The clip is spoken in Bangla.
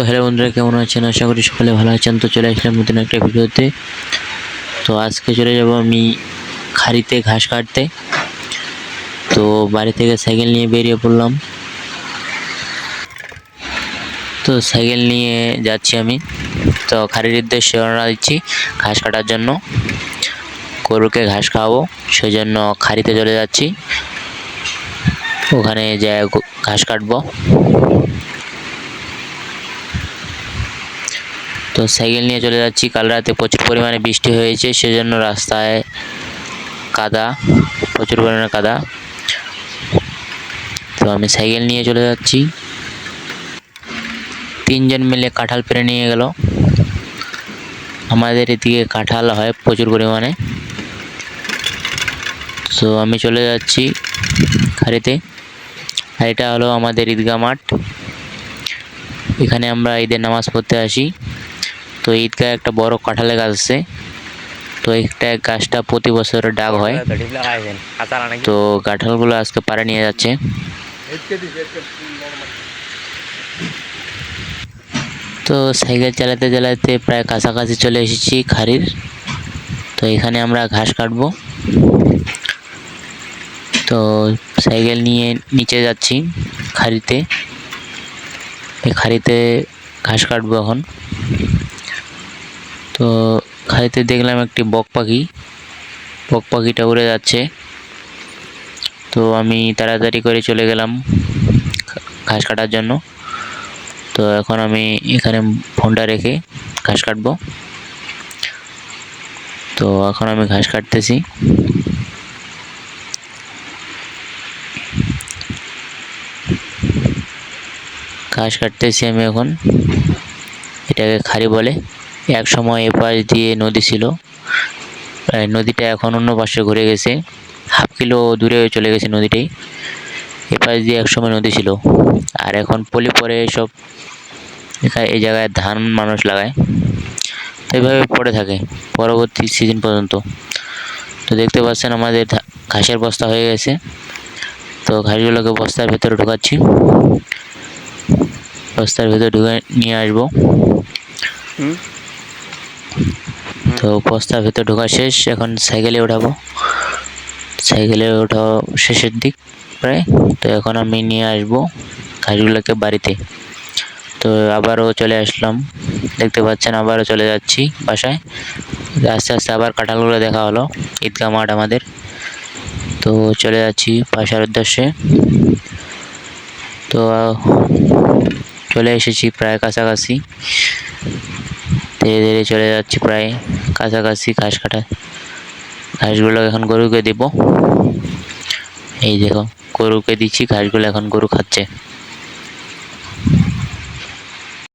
তো হ্যালো বন্ধুরা, কেমন আছেন? আশা করি সকলে ভালো আছেন। তো চলে আসলাম নতুন একটা ভিডিওতে। তো আজকে চলে যাব আমি খাড়িতে ঘাস কাটতে। তো বাড়ি থেকে সাইকেল নিয়ে বেরিয়ে পড়লাম। তো সাইকেল নিয়ে যাচ্ছি আমি। তো খাড়ির উদ্দেশ্যে রওনা দিচ্ছি ঘাস কাটার জন্য। গরুকে ঘাস খাওয়াবো সেই জন্য খাড়িতে চলে যাচ্ছি। ওখানে যা ঘাস কাটবো। তো সাইকেল নিয়ে চলে যাচ্ছি। কাল রাতে প্রচুর পরিমাণে বৃষ্টি হয়েছে, সেজন্য রাস্তায় কাদা, প্রচুর পরিমাণে কাদা। তো আমি সাইকেল নিয়ে চলে যাচ্ছি। তিনজন মিলে কাঁঠাল পেরে নিয়ে গেল। আমাদের এদিকে কাঁঠাল হয় প্রচুর পরিমাণে। তো আমি চলে যাচ্ছি খাড়িতে। আর এটা হলো আমাদের ঈদগাহ মাঠ। এখানে আমরা ঈদের নামাজ পড়তে আসি। তো ঈদগাহ একটা বড় কাঁঠালের গাছ আছে। তো একটা গাছটা প্রতি বছর ডাক হয়। তো কাঁঠালগুলো আজকে পাড়ে নিয়ে যাচ্ছে। তো সাইকেল চালাতে চালাতে প্রায় কাছাকাছি চলে এসেছি খাড়ির তো এখানে আমরা ঘাস কাটবো। তো সাইকেল নিয়ে নিচে যাচ্ছি খাড়িতে খাড়িতে ঘাস কাটবো এখন। তো খাড়িতে দেখলাম একটি বক পাখি। বক পাখিটা উড়ে যাচ্ছে। তো আমি তাড়াতাড়ি করে চলে গেলাম ঘাস কাটার জন্য। তো এখন আমি এখানে ফোনটা রেখে ঘাস কাটবো। তো এখন আমি ঘাস কাটতেছি। ঘাস কাটতেছি আমি এখন। এটাকে খাড়ি বলে। এক সময় এপাশ দিয়ে নদী ছিল। নদীটা এখন অন্য পাশে ঘুরে গেছে। হাফ কিলো দূরে চলে গেছে নদীটাই। এপাশ দিয়ে এক সময় নদী ছিল। আর এখন পলি পরে সব এখানে এই জায়গায় ধান মানুষ লাগায়। তো এইভাবে পড়ে থাকে পরবর্তী সিজন পর্যন্ত। তো দেখতে পাচ্ছেন আমাদের ঘাসের বস্তা হয়ে গেছে। তো ঘাসগুলোকে বস্তার ভেতরে ঢোকাচ্ছি। বস্তার ভেতরে ঢুকে নিয়ে আসব। তো বস্তার ভেতর ঢোকা শেষ, এখন সাইকেলে ওঠাবো সাইকেলে ওঠা শেষের দিক প্রায়। তো এখন আমি নিয়ে আসব ঘাসগুলোকে বাড়িতে। তো আবারও চলে আসলাম। দেখতে পাচ্ছেন আবারও চলে যাচ্ছি বাসায়। আস্তে আস্তে আবার কাঁঠালগুলো দেখা হলো, ঈদগাহ মাঠ আমাদের। তো চলে যাচ্ছি বাসার উদ্দেশ্যে। তো চলে এসেছি প্রায় কাছাকাছি। ধীরে ধীরে চলে যাচ্ছি প্রায়। কাছাকাছি ঘাস কাটা ঘাসগুলো এখন গরুকে দেব। এই দেখো, গরুকে দিচ্ছি, ঘাসগুলো এখন গরু খাচ্ছে।